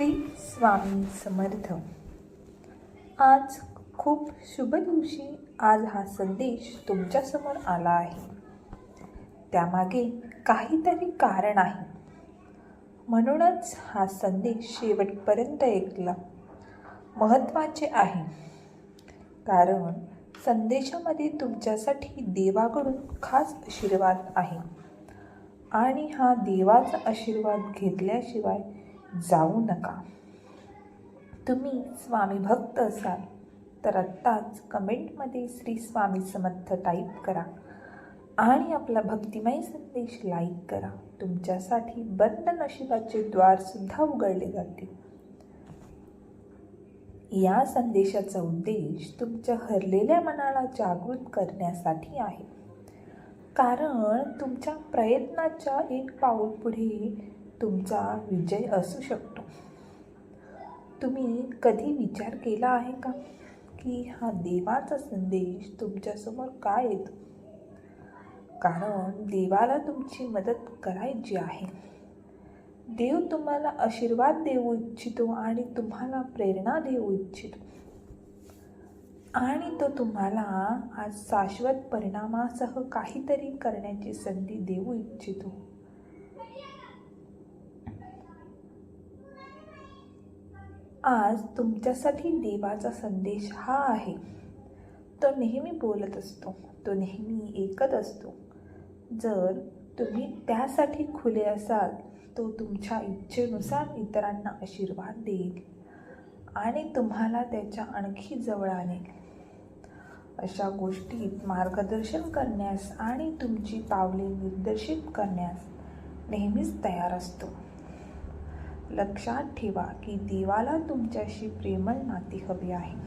श्री स्वामी समर्थ. आज खूप शुभ दिवशी आज हा संदेश तुमच्यासमोर आला आहे. त्यामागे काहीतरी कारण आहे. म्हणूनच हा संदेश शेवटपर्यंत ऐकला. महत्त्वाचे आहे. कारण संदेशामध्ये तुमच्यासाठी देवाकडून खास आशीर्वाद आहे. आणि हा देवाचा आशीर्वाद घेतल्याशिवाय जाऊ नका. तुम्ही स्वामी भक्त असाल तर आत्ताच कमेंटमध्ये श्री स्वामी समर्थ टाईप करा आणि आपला भक्तिमय संदेश लाईक करा. तुमच्यासाठी बंद नशिबाचे द्वारसुद्धा उघडले जातील. या संदेशाचा उद्देश तुमच्या हरलेल्या मनाला जागृत करण्यासाठी आहे. कारण तुमच्या प्रयत्नाच्या एक पाऊल पुढे तुमचा विजय असू शकतो. तुम्ही कधी विचार केला आहे का की हा देवाचा संदेश तुमच्यासमोर काय येतो? कारण देवाला तुमची मदत करायची आहे. देव तुम्हाला आशीर्वाद देऊ इच्छितो आणि तुम्हाला प्रेरणा देऊ इच्छितो. आणि तो तुम्हाला आज शाश्वत परिणामासह काहीतरी करण्याची संधी देऊ इच्छितो. आज तुमच्यासाठी देवाचा संदेश हा आहे. तो नेहमी बोलत असतो. तो नेहमी ऐकत असतो. जर तुम्ही त्यासाठी खुले असाल तो तुमच्या इच्छेनुसार इतरांना आशीर्वाद देईल आणि तुम्हाला त्याच्या आणखी जवळ आणेल. अशा गोष्टीत मार्गदर्शन करण्यास आणि तुमची पावले निर्देशित करण्यास नेहमीच तयार असतो. लक्षात ठेवा की देवाला तुमच्याशी प्रेमळ नाती हवी आहे.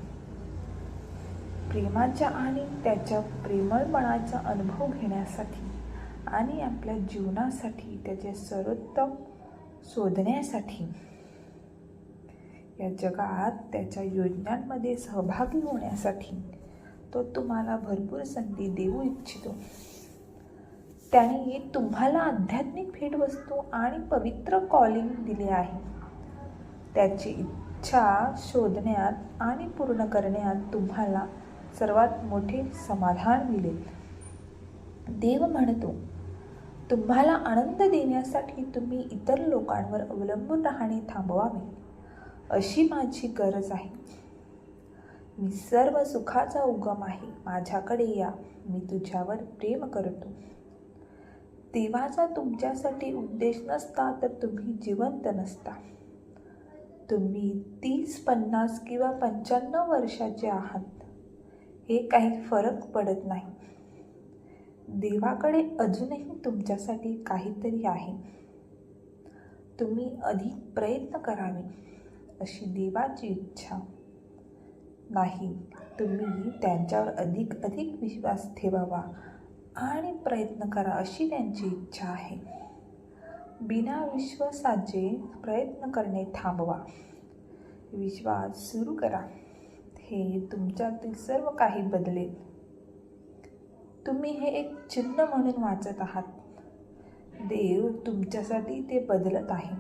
प्रेमाच्या आणि त्याच्या प्रेमळपणाचा अनुभव घेण्यासाठी आणि आपल्या जीवनासाठी त्याचे सर्वोत्तम शोधण्यासाठी या जगात त्याच्या योजनांमध्ये सहभागी होण्यासाठी तो तुम्हाला भरपूर संधी देऊ इच्छितो. त्याने तुम्हाला आध्यात्मिक भेटवस्तू आणि पवित्र कॉलिंग दिले आहे. त्याची इच्छा शोधण्यात आणि पूर्ण करण्यात तुम्हाला सर्वात मोठे समाधान मिळेल. देव म्हणतो तुम्हाला आनंद देण्यासाठी तुम्ही इतर लोकांवर अवलंबून राहणे थांबवावे. अशी माझी गरज आहे. मी सर्व सुखाचा उगम आहे. माझ्याकडे या. मी तुझ्यावर प्रेम करतो. देवाचा तुमच्यासाठी उद्देश नसता तर तुम्ही जिवंत नसता. तुम्ही तीस पन्नास किंवा पंच्याण्णव वर्षाचे आहात. हे काही फरक पडत नाही. देवाकडे अजूनही तुमच्यासाठी काहीतरी आहे. तुम्ही अधिक प्रयत्न करावे अशी देवाची इच्छा. नाही तुम्ही त्यांच्यावर अधिक अधिक विश्वास ठेवावा. आणि प्रयत्न करा अशी त्यांची इच्छा आहे. बिना विश्वासाचे प्रयत्न करणे थांबवा. विश्वास सुरू करा. हे तुमच्यातील सर्व काही बदलेल. तुम्ही हे एक चिन्ह म्हणून वाचत आहात. देव तुमच्यासाठी ते बदलत आहे.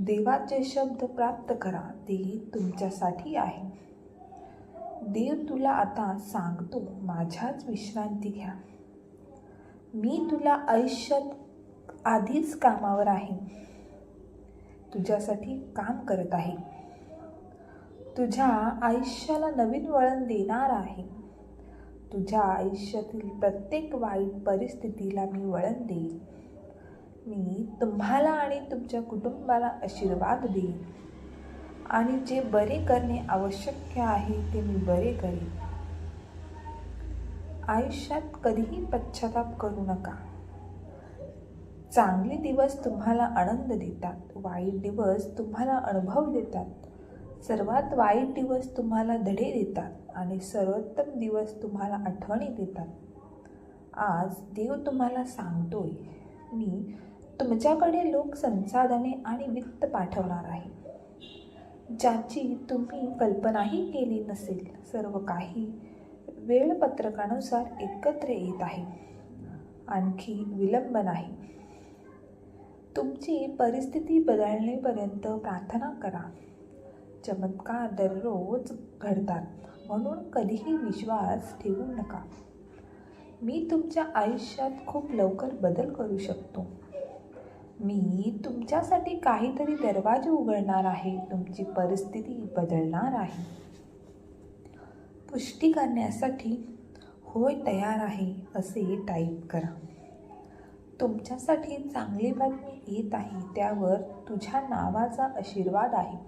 देवाचे शब्द प्राप्त करा. ते तुमच्यासाठी आहे. देव तुला आता सांगतो माझ्याच विश्रांती घ्या. मी तुला आयुष्यात आधीच कामावर आहे. तुझ्यासाठी काम करत आहे. तुझ्या आयुष्याला नवीन वळण देणार आहे. तुझ्या आयुष्यातील प्रत्येक वाईट परिस्थितीला मी वळण देईन. मी तुम्हाला आणि तुमच्या कुटुंबाला आशीर्वाद देईन. आणि जे बरे करणे आवश्यक आहे ते मी बरे करीन. आयुष्यात कधीही पश्चाताप करू नका. चांगले दिवस तुम्हाला आनंद देतात. वाईट दिवस तुम्हाला अनुभव देतात. सर्वात वाईट दिवस तुम्हाला धडे देतात आणि सर्वोत्तम दिवस तुम्हाला आठवणी देतात. आज देव तुम्हाला सांगतोय मी तुमच्याकडे लोक संसाधने आणि वित्त पाठवणार आहे. ज्याची तुम्ही कल्पनाही केली नसेल सर्व काही वेळपत्रकानुसार एकत्र येत आहे. आणखी विलंब नाही. तुमची परिस्थिती बदलणेपर्यंत प्रार्थना करा. चमत्कार दररोज घडतात म्हणून कधीही विश्वास ठेवू नका. मी तुमच्या आयुष्यात खूप लवकर बदल करू शकतो. मी तुमच्यासाठी काहीतरी दरवाजे उघडणार आहे. तुमची परिस्थिती बदलणार आहे. पुष्टी करण्यासाठी होय तयार आहे असे टाईप करा. तुमच्यासाठी चांगली बातमी येत आहे त्यावर तुझ्या नावाचा आशीर्वाद आहे.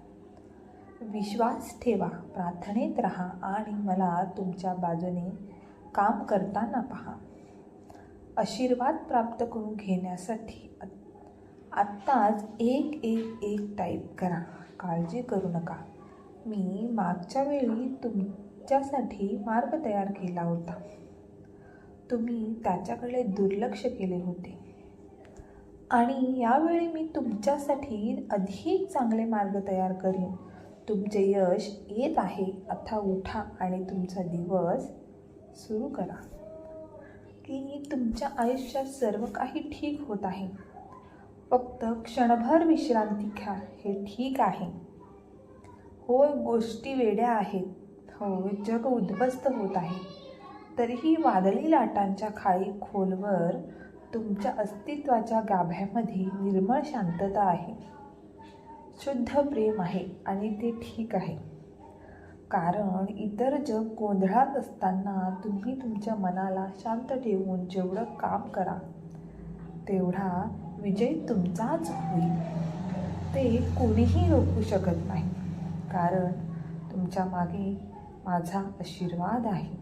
विश्वास ठेवा प्रार्थनेत राहा आणि मला तुमच्या बाजूने काम करताना पहा. आशीर्वाद प्राप्त करून घेण्यासाठी आत्ताच एक एक एक टाईप करा. काळजी करू नका. मी मागच्या वेळी तुमच्यासाठी मार्ग तयार केला होता. तुम्ही त्याच्याकडे दुर्लक्ष केले होते. आणि यावेळी मी तुमच्यासाठी अधिक चांगले मार्ग तयार करीन. तुमचे यश येत आहे. आता उठा आणि तुमचा दिवस सुरू करा. की तुमच्या आयुष्यात सर्व काही ठीक होत आहे. फक्त क्षणभर विश्रांती घ्या हे ठीक आहे. होय गोष्टी वेड्या आहेत. होय जग उद्ध्वस्त होत आहे. तरीही वादळी लाटांच्या खाली खोलवर तुमच्या अस्तित्वाच्या गाभ्यामध्ये निर्मळ शांतता आहे. शुद्ध प्रेम आहे आणि ते ठीक आहे. कारण इतर जग गोंधळात असताना तुम्ही तुमच्या मनाला शांत ठेवून जेवढं काम करा तेवढा विजय तुमचाच होईल. ते कोणीही रोखू शकत नाही. कारण तुमच्या मागे माझा आशीर्वाद आहे.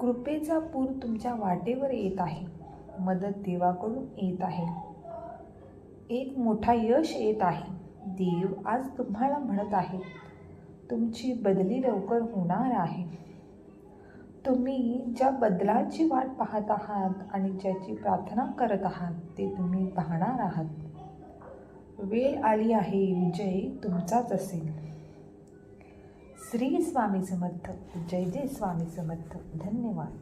कृपेचा पूर तुमच्या वाटेवर येत आहे. मदत देवाकडून येत आहे. एक मोठा यश येत आहे. देव आज तुम्हाला म्हणत आहे तुमची बदली लवकर होणार आहे. तुम्ही ज्या बदलाची वाट पाहत आहात आणि ज्याची प्रार्थना करत आहात ते तुम्ही पाहणार आहात. वेळ आली आहे विजय तुमचाच असेल. श्री स्वामी समर्थ जय जय स्वामी समर्थ. धन्यवाद.